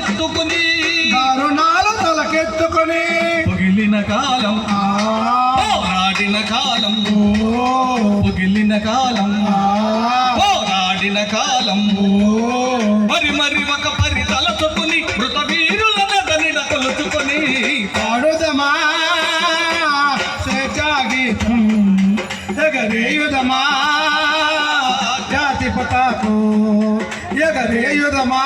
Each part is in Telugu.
తలకెత్తుకుని దారుణాలు తలకెత్తుకొని పొగిలిన కాలం పోరాడిన కాలం పొగిలిన కాలం పోరాడిన కాలం. మరి మరి ఒక పరి తలచుకుని మృత వీరుల నగనిడ కొలుచుకొని పాడుదమా గీతం ఎగరేయుదమా? జాతి పతాకం ఎగరేయుదమా?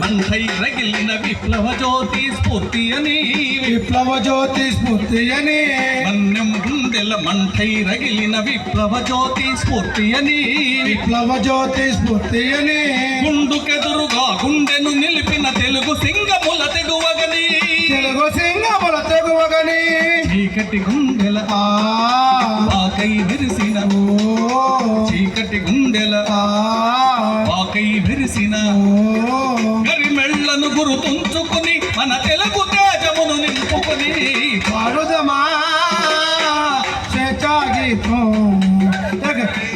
మంటై రగిలిన విప్లవ జ్యోతి స్ఫూర్తి అని విప్లవ జ్యోతి స్ఫూర్తి అని మన్నం గుండెల మంటై రగిలిన విప్లవ జ్యోతి స్ఫూర్తి అని. విప్లవ జ్యోతి స్ఫూర్తి అని. గుండుకెదురుగా గుండెను నిలిపిన తెలుగు సింగముల తెగువగని. తెలుగు సింగముల తెగువగని. చీకటి గుండెల ఆ ఆకై విరిసిన చీకటి గుండెల ఆ ఆకై విరిసిన గరిమెళ్ళను గురుతుంచుకుని మన తెలుగు తేజమును నింపుకుని.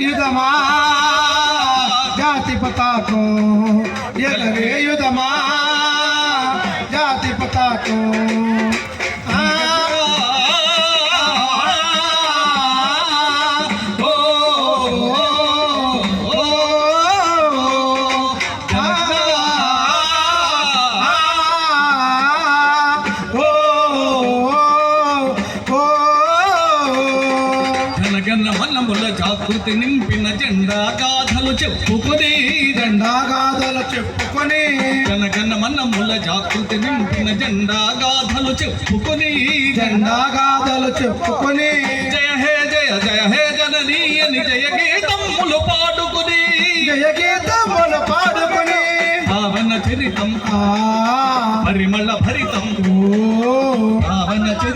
యుధమా? జాతి పతాకం ఎగరేయుదమా యుధమా? జనగణ మనముల జాగృతి నింపిన జెండా గాథలు చెప్పుకొని జెండా గాథలు చెప్పుకొని. జనగణ మనముల జాగృతి నింపిన జెండా గాథలు చెప్పుకొని జెండా గాథలు చెప్పుకొని. జయ హే జయ జయ హే జననీ అని జయ గీతములు పాడుకుని జయ గీతములు పాడుకొని. భావన చరితం పరిమళ భరితం భావన